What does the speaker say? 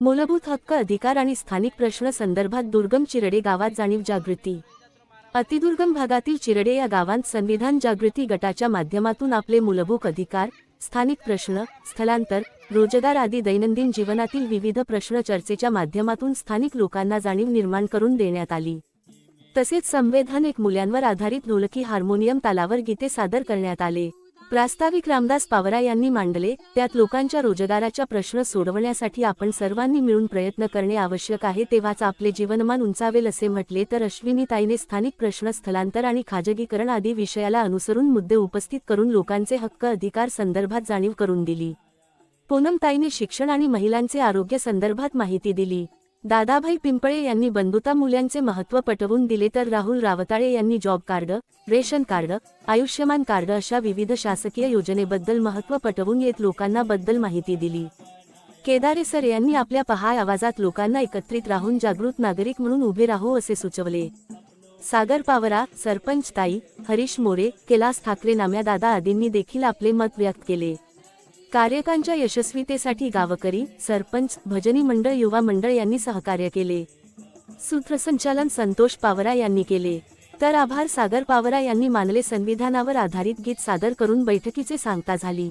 मूलभूत हक्क अधिकार आणि स्थानिक प्रश्न संदर्भात दुर्गम चिरडे गावात जाणीव जागृती. अतिदुर्गम भागातील चिरडे या गावांत संविधान जागृती गटाच्या माध्यमातून आपले मूलभूत अधिकार स्थानिक प्रश्न स्थलांतर रोजगार आदी दैनंदिन जीवनातील विविध प्रश्न चर्चेच्या माध्यमातून स्थानिक लोकांना जाणीव निर्माण करून देण्यात आली. तसेच संवेधान एक मूल्यांवर आधारित ढोलकी हार्मोनियम तालावर गीते सादर करण्यात आले. प्रास्ताविक रामदास पावरा यांनी मांडले त्यात लोकांच्या रोजगाराच्या प्रश्न सोडवण्यासाठी आपण सर्वांनी मिळून प्रयत्न करणे आवश्यक आहे तेव्हाच आपले जीवनमान उंचावेल असे म्हटले तर अश्विनीताईने स्थानिक प्रश्न स्थलांतर आणि खाजगीकरण आदी विषयाला अनुसरून मुद्दे उपस्थित करून लोकांचे हक्क अधिकार संदर्भात जाणीव करून दिली. पूनमताईने शिक्षण आणि महिलांचे आरोग्य संदर्भात माहिती दिली. दादाभाई पिंपळे यांनी बंधुता मूल्यांचे महत्त्व पटवून दिले तर राहुल रावताळे यांनी job card ration card Ayushman card अशा विविध शासकीय योजनेबद्दल महत्त्व पटवून येत लोकांना बद्दल माहिती दिली. केदारे सर यांनी आपल्या पहाय आवाजात लोकांना एकत्रित राहून जागृत नागरिक म्हणून उभे राहू असे सुचवले. सागर पावरा सरपंच ताई हरीश मोरे कैलास ठाकरे नाम्या दादा आदींनी देखील आपले मत व्यक्त केले. कार्यकांच्या यशस्वीतेसाठी गावकरी सरपंच भजनी मंडळ युवा मंडळ यांनी सहकार्य केले. सूत्रसंचालन संतोष पावरा यांनी केले. तर आभार सागर पावरा यांनी मानले संविधानावर आधारित गीत सादर करून बैठकीचे सांगता झाली.